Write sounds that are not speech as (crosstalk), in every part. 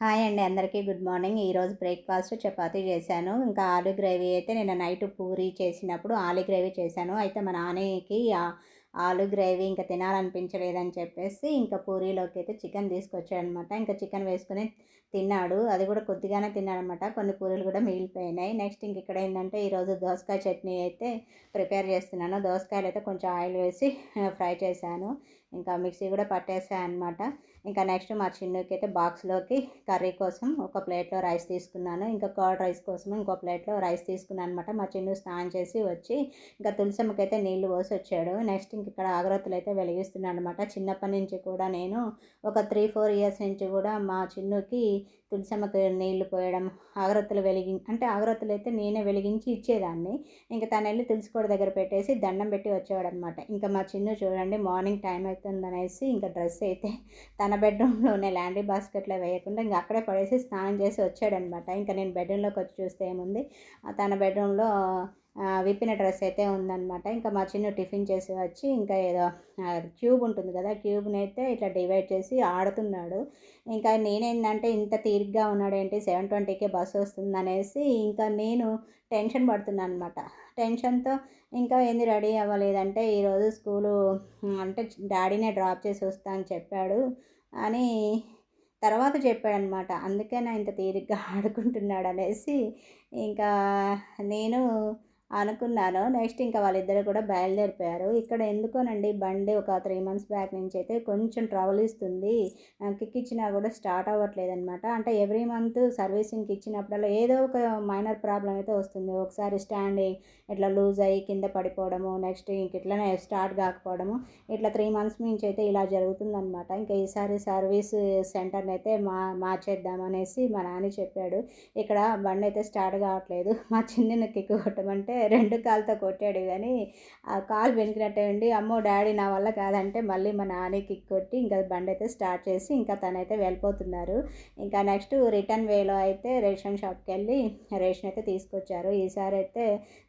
Hi అండి అందరికీ. Good morning. ఈరోజు బ్రేక్ఫాస్ట్ చపాతీ చేశాను. ఇంకా ఆలు గ్రేవీ అయితే నేను నైట్ పూరి చేసినప్పుడు ఆలు గ్రేవీ చేశాను. అయితే మా నాన్నకి ఆలు గ్రేవీ ఇంకా తినాలనిపించలేదని చెప్పేసి ఇంకా పూరీలోకి అయితే చికెన్ తీసుకొచ్చాడనమాట. ఇంకా చికెన్ వేసుకుని తిన్నాడు. అది కూడా కొద్దిగానే తిన్నాడనమాట. కొన్ని పూరీలు కూడా మిగిలిపోయినాయి. నెక్స్ట్ ఇంక ఇక్కడ ఏంటంటే ఈరోజు దోసకాయ చట్నీ అయితే ప్రిపేర్ చేస్తున్నాను. దోసకాయలు అయితే కొంచెం ఆయిల్ వేసి ఫ్రై చేశాను. ఇంకా మిక్సీ కూడా పట్టేసాను అనమాట ఇంకా నెక్స్ట్ మా చిన్నుకి అయితే బాక్స్లోకి కర్రీ కోసం ఒక ప్లేట్లో రైస్ తీసుకున్నాను. ఇంకా కర్డ్ రైస్ కోసం ఇంకో ప్లేట్లో రైస్ తీసుకున్నాను అనమాట మా చిన్ను స్నానం చేసి వచ్చి ఇంకా తులసమ్మకి అయితే నీళ్ళు పోసి వచ్చాడు. నెక్స్ట్ ఇంక ఇక్కడ ఆగ్రత్తలు అయితే వెలిగిస్తున్నాను అనమాట చిన్నప్పటి నుంచి కూడా నేను ఒక త్రీ ఫోర్ ఇయర్స్ నుంచి కూడా మా చిన్నుకి తులసమ్మకి నీళ్ళు పోయడం అగరత్తులు వెలిగి అంటే అగరత్తులు అయితే నేనే వెలిగించి ఇచ్చేదాన్ని. ఇంకా తను వెళ్ళి తులసికోడ దగ్గర పెట్టేసి దండం పెట్టి వచ్చేవాడు అనమాట ఇంకా మా చిన్ను చూడండి మార్నింగ్ టైం అవుతుందనేసి ఇంకా డ్రెస్ అయితే తన బెడ్రూమ్లోనే ల్యాండీ బాస్కెట్లో వేయకుండా ఇంకా అక్కడే పడేసి స్నానం చేసి వచ్చాడనమాట ఇంకా నేను బెడ్రూమ్లోకి వచ్చి చూస్తే ఏముంది? తన బెడ్రూమ్లో విప్పిన డ్రెస్ అయితే ఉందన్నమాట. ఇంకా మా చిన్న టిఫిన్ చేసి వచ్చి ఇంకా ఏదో క్యూబ్ ఉంటుంది కదా క్యూబ్ని అయితే ఇట్లా డివైడ్ చేసి ఆడుతున్నాడు. ఇంకా నేనేంటంటే ఇంత తీరిగ్గా ఉన్నాడు ఏంటి సెవెన్ ట్వంటీకే బస్సు వస్తుంది అనేసి ఇంకా నేను టెన్షన్ పడుతున్నాను అనమాట టెన్షన్తో ఇంకా ఏంది రెడీ అవ్వలేదంటే ఈరోజు స్కూలు అంటే డాడీనే డ్రాప్ చేసి వస్తా అని చెప్పాడు అని తర్వాత చెప్పాడనమాట అందుకే నా ఇంత తీరిగ్గా (laughs) ఆడుకుంటున్నాడు అనేసి ఇంకా నేను అనుకున్నాను. నెక్స్ట్ ఇంకా వాళ్ళిద్దరు కూడా బయలుదేరిపోయారు. ఇక్కడ ఎందుకోనండి బండి ఒక త్రీ మంత్స్ బ్యాక్ నుంచి అయితే కొంచెం ట్రబుల్ ఇస్తుంది. కిక్ ఇచ్చినా కూడా స్టార్ట్ అవ్వట్లేదు అనమాట అంటే ఎవ్రీ మంత్ సర్వీసింగ్కి ఇచ్చినప్పుడల్లా ఏదో ఒక మైనర్ ప్రాబ్లం అయితే వస్తుంది. ఒకసారి స్టాండింగ్ ఇట్లా లూజ్ అయ్యి కింద పడిపోవడము నెక్స్ట్ ఇంక ఇట్లనే స్టార్ట్ కాకపోవడము ఇట్లా త్రీ మంత్స్ నుంచి అయితే ఇలా జరుగుతుందనమాట ఇంకా ఈసారి సర్వీస్ సెంటర్ని అయితే మా మార్చేద్దామనేసి మా నాన్న చెప్పాడు. ఇక్కడ బండి అయితే స్టార్ట్ కావట్లేదు. మా చిన్న కిక్ కొట్టమంటే రెండు కాలుతో కొట్టాడు కానీ ఆ కాలు వెనికినట్టే ఉండి అమ్మో డాడీ నా వల్ల కాదంటే మళ్ళీ మా నాన్నకి కొట్టి ఇంకా బండి అయితే స్టార్ట్ చేసి ఇంకా తనైతే వెళ్ళిపోతున్నారు. ఇంకా నెక్స్ట్ రిటర్న్ వేలో అయితే రేషన్ షాప్కి వెళ్ళి రేషన్ అయితే తీసుకొచ్చారు. ఈసారి అయితే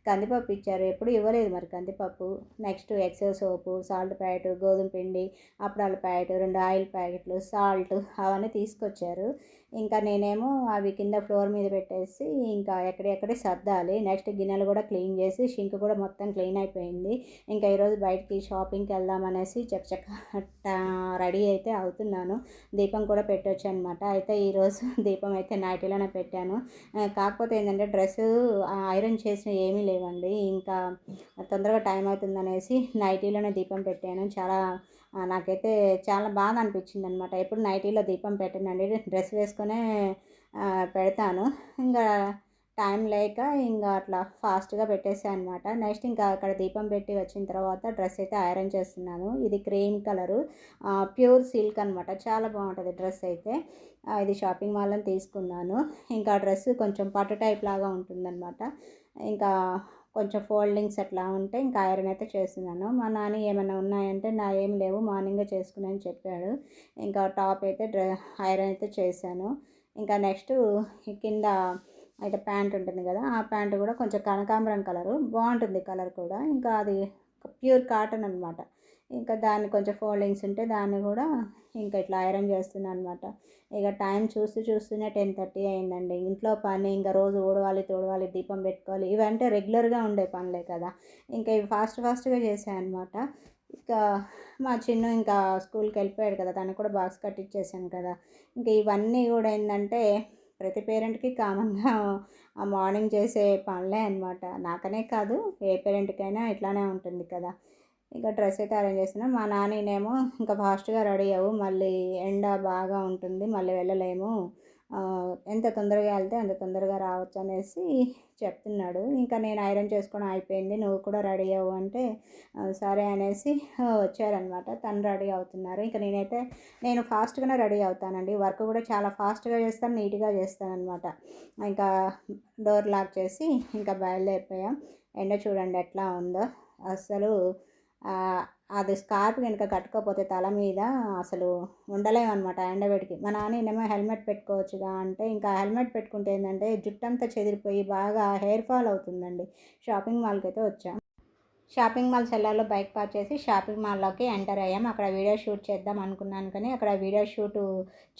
కందిపప్పు ఇచ్చారు. ఎప్పుడు ఇవ్వలేదు మరి కందిపప్పు. Next Excel soap salt packet గోధుమ పిండి అప్పడాల ప్యాకెట్ రెండు ఆయిల్ ప్యాకెట్లు సాల్ట్ అవన్నీ తీసుకొచ్చారు. ఇంకా నేనేమో అవి కింద ఫ్లోర్ మీద పెట్టేసి ఇంకా ఎక్కడెక్కడే సర్దాలి. నెక్స్ట్ గిన్నెలు కూడా క్లీన్ చేసి షింక్ కూడా మొత్తం క్లీన్ అయిపోయింది. ఇంకా ఈరోజు బయటికి షాపింగ్కి వెళ్దామనేసి చక్కచక్క రెడీ అయితే అవుతున్నాను. దీపం కూడా పెట్టొచ్చు అనమాట అయితే ఈరోజు (laughs) దీపం అయితే నైటీలోనే పెట్టాను. కాకపోతే ఏంటంటే డ్రెస్ ఐరన్ చేసిన ఏమీ లేవండి. ఇంకా తొందరగా టైం అవుతుందనేసి నైటీలోనే దీపం పెట్టాను. చాలా నాకైతే చాలా బాగా అనిపించింది అనమాట ఎప్పుడు నైటీలో దీపం పెట్టనండి. డ్రెస్ వేసుకునే పెడతాను. ఇంకా టైం లేక ఇంకా అట్లా ఫాస్ట్గా పెట్టేసాను అనమాట నెక్స్ట్ ఇంకా అక్కడ దీపం పెట్టి వచ్చిన తర్వాత డ్రెస్ అయితే ఐరన్ చేస్తున్నాను. ఇది క్రీమ్ కలరు. ప్యూర్ సిల్క్ అనమాట చాలా బాగుంటుంది డ్రెస్ అయితే. ఇది షాపింగ్ మాల్లో తీసుకున్నాను. ఇంకా డ్రెస్ కొంచెం పట్టు టైప్ లాగా ఉంటుందన్నమాట. ఇంకా కొంచెం ఫోల్డింగ్స్ అట్లా ఉంటే ఇంకా ఐరన్ అయితే చేస్తున్నాను. మా నాన్న ఏమైనా ఉన్నాయంటే నా ఏం లేవు మార్నింగే చేసుకున్నాను అని చెప్పాడు. ఇంకా టాప్ అయితే డ్రె ఐరన్ అయితే చేశాను. ఇంకా నెక్స్ట్ కింద అయితే ప్యాంట్ ఉంటుంది కదా ఆ ప్యాంట్ కూడా కొంచెం కనకాంబరం కలరు. బాగుంటుంది కలర్ కూడా. ఇంకా అది ప్యూర్ కాటన్ అనమాట ఇంకా దాన్ని కొంచెం ఫోల్డింగ్స్ ఉంటే దాన్ని కూడా ఇంకా ఇట్లా ఐరన్ చేస్తున్నాను అనమాట ఇక టైం చూస్తూ చూస్తూనే టెన్ థర్టీ అయిందండి. ఇంట్లో పని ఇంకా రోజు ఊడవాలి తోడవాలి దీపం పెట్టుకోవాలి. ఇవంటే రెగ్యులర్గా ఉండే పనులే కదా. ఇంకా ఇవి ఫాస్ట్ ఫాస్ట్గా చేశాను అనమాట ఇంకా మా చిన్ను ఇంకా స్కూల్కి వెళ్ళిపోయాడు కదా. తనకు కూడా బాక్స్ కట్టించేసాను కదా. ఇంకా ఇవన్నీ కూడా ఏంటంటే ప్రతి పేరెంట్కి కామన్గా ఆ మార్నింగ్ చేసే పనులే అనమాట నాకనే కాదు ఏ పేరెంట్కైనా ఇట్లానే ఉంటుంది కదా. ఇంకా డ్రెస్ అయితే అరేంజ్ చేస్తున్నాం. మా నాన్ననేమో ఇంకా ఫాస్ట్గా రెడీ అవ్వు మళ్ళీ ఎండ బాగా ఉంటుంది మళ్ళీ వెళ్ళలేము. ఎంత తొందరగా వెళ్తే అంత తొందరగా రావచ్చు అనేసి చెప్తున్నాడు. ఇంకా నేను ఐరన్ చేసుకోవడం అయిపోయింది నువ్వు కూడా రెడీ అవ్వు అంటే సరే అనేసి వచ్చారనమాట తను రెడీ అవుతున్నారు. ఇంకా నేనైతే నేను ఫాస్ట్గానే రెడీ అవుతానండి. వర్క్ కూడా చాలా ఫాస్ట్గా చేస్తాను నీట్గా చేస్తాను అనమాట ఇంకా డోర్ లాక్ చేసి ఇంకా బయలుదేరిపోయాం. ఎండ చూడండి ఎట్లా ఉందో. అసలు అది స్కార్ప్ కనుక కట్టుకోకపోతే తల మీద అసలు ఉండలేమన్నమాట ఎండబెడికి. మా నాన్నేమో హెల్మెట్ పెట్టుకోవచ్చుగా అంటే ఇంకా హెల్మెట్ పెట్టుకుంటే ఏంటంటే జుట్టంతా చెదిరిపోయి బాగా హెయిర్ ఫాల్ అవుతుందండి. షాపింగ్ మాల్కి అయితే వచ్చాం. షాపింగ్ మాల్ సెల్లర్లో బైక్ పార్క్ చేసి షాపింగ్ మాల్లోకి ఎంటర్ అయ్యాం. అక్కడ వీడియో షూట్ చేద్దాం అనుకున్నాను కానీ అక్కడ వీడియో షూట్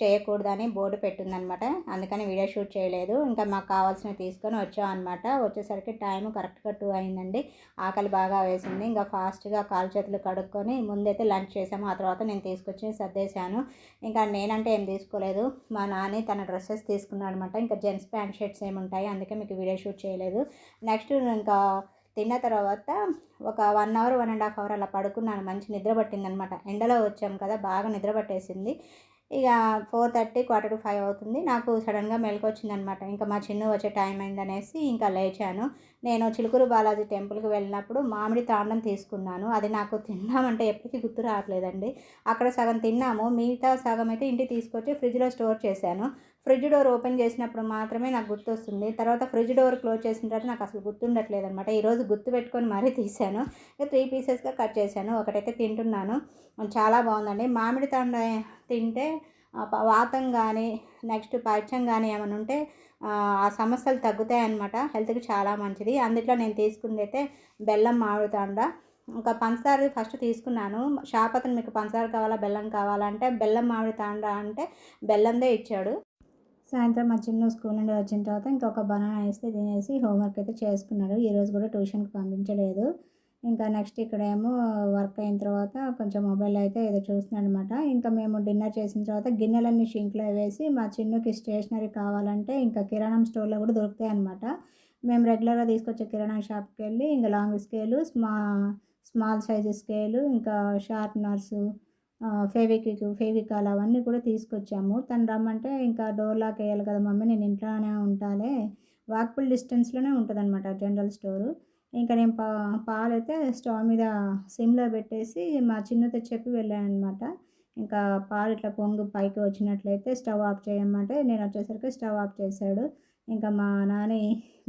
చేయకూడదని బోర్డు పెట్టిందనమాట. అందుకని వీడియో షూట్ చేయలేదు. ఇంకా మాకు కావాల్సినవి తీసుకొని వచ్చాం అనమాట. వచ్చేసరికి టైం కరెక్ట్గా టూ అయిందండి. ఆకలి బాగా వేసింది. ఇంకా ఫాస్ట్గా కాలు చేతులు కడుక్కొని ముందైతే లంచ్ చేసాము. ఆ తర్వాత నేను తీసుకొచ్చి సర్దేశాను. ఇంకా నేనంటే ఏం తీసుకోలేదు. మా నాని తన డ్రెస్సెస్ తీసుకున్నాడు అనమాట ఇంకా జెంట్స్ ప్యాంట్ షర్ట్స్ ఏమి ఉంటాయి అందుకే మీకు వీడియో షూట్ చేయలేదు. నెక్స్ట్ ఇంకా తిన్న తర్వాత ఒక one hour one and half hour అలా పడుకున్నాను. మంచి నిద్ర పట్టిందనమాట. ఎండలో వచ్చాం కదా బాగా నిద్ర పట్టేసింది. ఇక four thirty quarter to five అవుతుంది. నాకు సడన్గా మెలకు వచ్చిందనమాట ఇంకా మా చిన్ను వచ్చే టైం అయిందనేసి ఇంకా లేచాను. నేను చిలుకూరు బాలాజీ టెంపుల్కి వెళ్ళినప్పుడు మామిడి తాండం తీసుకున్నాను. అది నాకు తిన్నామంటే ఎప్పటికీ గుర్తు రావట్లేదండి. అక్కడ సగం తిన్నాము. మిగతా సగం అయితే ఇంటికి తీసుకొచ్చి ఫ్రిడ్జ్లో స్టోర్ చేశాను. ఫ్రిడ్జ్ డోర్ ఓపెన్ చేసినప్పుడు మాత్రమే నాకు గుర్తొస్తుంది. తర్వాత ఫ్రిడ్జ్ డోర్ క్లోజ్ చేసిన తర్వాత నాకు అసలు గుర్తుండట్లేదు అనమాట ఈరోజు గుర్తు పెట్టుకొని మరీ తీశాను. త్రీ పీసెస్గా కట్ చేశాను. ఒకటైతే తింటున్నాను. చాలా బాగుందండి. మామిడి తాండ తింటే వాతం కానీ నెక్స్ట్ పైత్యం కానీ ఏమైనా ఉంటే ఆ సమస్యలు తగ్గుతాయి అన్నమాట హెల్త్కి చాలా మంచిది. అందుట్లో నేను తీసుకుంది అయితే బెల్లం మామిడి తాండ. ఇంకా పంచదార ఫస్ట్ తీసుకున్నాను. షాప్ అతను మీకు పంచదార కావాలా బెల్లం కావాలంటే బెల్లం మామిడి తాండ అంటే బెల్లందే ఇచ్చాడు. సాయంత్రం మా చిన్న స్కూల్ నుండి వచ్చిన తర్వాత ఇంకొక బనానా వేస్తే తినేసి హోంవర్క్ అయితే చేసుకున్నాడు. ఈరోజు కూడా ట్యూషన్కి పంపించలేదు. ఇంకా నెక్స్ట్ ఇక్కడ ఏమో వర్క్ అయిన తర్వాత కొంచెం మొబైల్ అయితే ఏదో చూస్తున్నాడు అనమాట ఇంకా మేము డిన్నర్ చేసిన తర్వాత గిన్నెలన్నీ షింక్లో వేసి మా చిన్నకి స్టేషనరీ కావాలంటే ఇంకా కిరాణం స్టోర్లో కూడా దొరుకుతాయి అనమాట మేము రెగ్యులర్గా తీసుకొచ్చే కిరాణా షాప్కి వెళ్ళి ఇంకా లాంగ్ స్కేలు స్మా స్మాల్ సైజు స్కేలు ఇంకా షార్ప్నర్సు ఫెవిక్విక్ ఫేవికాల్ అవన్నీ కూడా తీసుకొచ్చాము. తను రమ్మంటే ఇంకా డోర్ లాక్ వేయాలి కదా మమ్మీ నేను ఇంట్లోనే ఉంటాలే. వాక్బుల్ డిస్టెన్స్లోనే ఉంటుంది అనమాట జనరల్ స్టోరు. ఇంకా నేను పా పాలు అయితే స్టవ్ మీద సిమ్లో పెట్టేసి మా చిన్నతో చెప్పి వెళ్ళాను అనమాట ఇంకా పాలు ఇట్లా పొంగు పైకి వచ్చినట్లయితే స్టవ్ ఆఫ్ చేయమంటే నేను వచ్చేసరికి స్టవ్ ఆఫ్ చేశాడు. ఇంకా మా నాని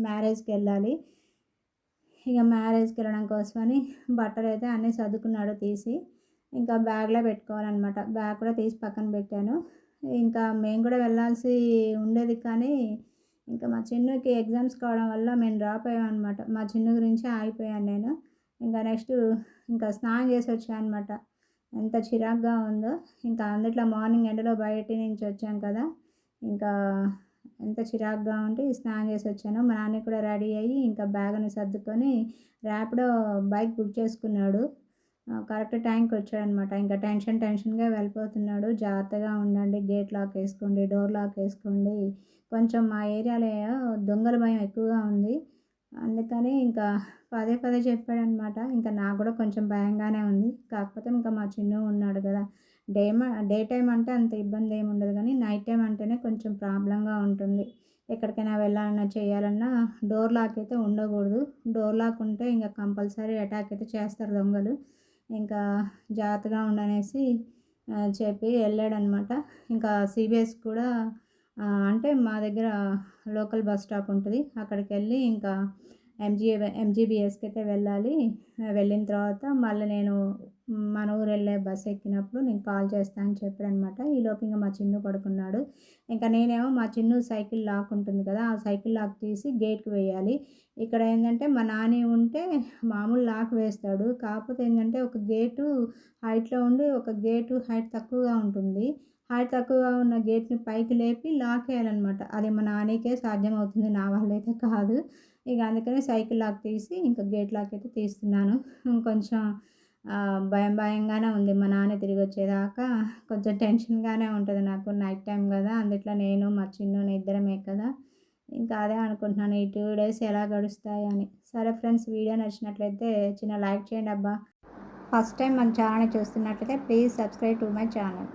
మ్యారేజ్కి వెళ్ళాలి. ఇక మ్యారేజ్కి వెళ్ళడం కోసమని బట్టలు అయితే అన్నీ సర్దుకున్నాడు తీసి. ఇంకా బ్యాగ్లో పెట్టుకోవాలన్నమాట. బ్యాగ్ కూడా తీసి పక్కన పెట్టాను. ఇంకా మేము కూడా వెళ్ళాల్సి ఉండేది కానీ ఇంకా మా చిన్నకి ఎగ్జామ్స్ కావడం వల్ల మేము డ్రాప్ అయ్యామన్నమాట. మా చిన్న గురించి ఆగిపోయాను నేను. ఇంకా నెక్స్ట్ ఇంకా స్నానం చేసి వచ్చాను అనమాట ఎంత చిరాగ్గా ఉందో. ఇంకా అందుట్లో మార్నింగ్ ఎండలో బయట నుంచి వచ్చాం కదా. ఇంకా ఎంత చిరాగ్గా ఉంటే స్నానం చేసి వచ్చాను. మా నాన్న కూడా రెడీ అయ్యి ఇంకా బ్యాగ్ని సర్దుకొని ర్యాపిడో బైక్ బుక్ చేసుకున్నాడు. కరెక్ట్ ట్యాంక్ వచ్చాడనమాట. ఇంకా టెన్షన్ టెన్షన్గా వెళ్ళిపోతున్నాడు. జాగ్రత్తగా ఉండండి. గేట్ లాక్ వేసుకోండి. డోర్ లాక్ వేసుకోండి. కొంచెం మా ఏరియాలో దొంగల భయం ఎక్కువగా ఉంది. అందుకని ఇంకా పదే పదే చెప్పాడనమాట. ఇంకా నాకు కూడా కొంచెం భయంగానే ఉంది. కాకపోతే ఇంకా మా చిన్న ఉన్నాడు కదా. డే డే టైం అంటే అంత ఇబ్బంది ఏమి ఉండదు కానీ నైట్ టైం అంటేనే కొంచెం ప్రాబ్లంగా ఉంటుంది. ఎక్కడికైనా వెళ్ళాలన్నా చేయాలన్నా డోర్ లాక్ అయితే ఉండకూడదు. డోర్ లాక్ ఉంటే ఇంకా కంపల్సరీ అటాక్ అయితే చేస్తారు దొంగలు. ఇంకా జాగ్రత్తగా ఉండనేసి చెప్పి వెళ్ళాడనమాట ఇంకా సిబిఎస్ కూడా అంటే మా దగ్గర లోకల్ బస్ స్టాప్ ఉంటుంది. అక్కడికి వెళ్ళి ఇంకా ఎంజీ ఎంజీబీఎస్కి అయితే వెళ్ళాలి. వెళ్ళిన తర్వాత మళ్ళీ నేను మన ఊరు వెళ్ళే బస్ ఎక్కినప్పుడు నేను కాల్ చేస్తాను అని చెప్పాడు అనమాట ఈలోపు ఇంకా మా చిన్ను పడుకున్నాడు. ఇంకా నేనేమో మా చిన్ను సైకిల్ లాక్ ఉంటుంది కదా ఆ సైకిల్ లాక్ తీసి గేట్కి వేయాలి. ఇక్కడ ఏంటంటే మా నాని ఉంటే మామూలు లాక్ వేస్తాడు. కాకపోతే ఏంటంటే ఒక గేటు హైట్లో ఉండి ఒక గేటు హైట్ తక్కువగా ఉంటుంది. హైట్ తక్కువగా ఉన్న గేట్ని పైకి లేపి లాక్ వేయాలన్నమాట. అది మా నానికే సాధ్యమవుతుంది నా వాళ్ళైతే కాదు. ఇక అందుకని సైకిల్ లాక్ తీసి ఇంకా గేట్ లాక్ అయితే తీస్తున్నాను. కొంచెం భయం భయంగానే ఉంది. మా నాన్న తిరిగి వచ్చేదాకా కొంచెం టెన్షన్గానే ఉంటుంది నాకు నైట్ టైం కదా. అందుట్లో నేను మా చిన్న ఇద్దరమే కదా. ఇంకా అదే అనుకుంటున్నాను ఈ టూ డేస్ ఎలా గడుస్తాయి అని. సరే ఫ్రెండ్స్ వీడియో నచ్చినట్లయితే చిన్న లైక్ చేయండి అబ్బా. ఫస్ట్ టైం మన ఛానల్ చూస్తున్నట్లయితే please subscribe to my channel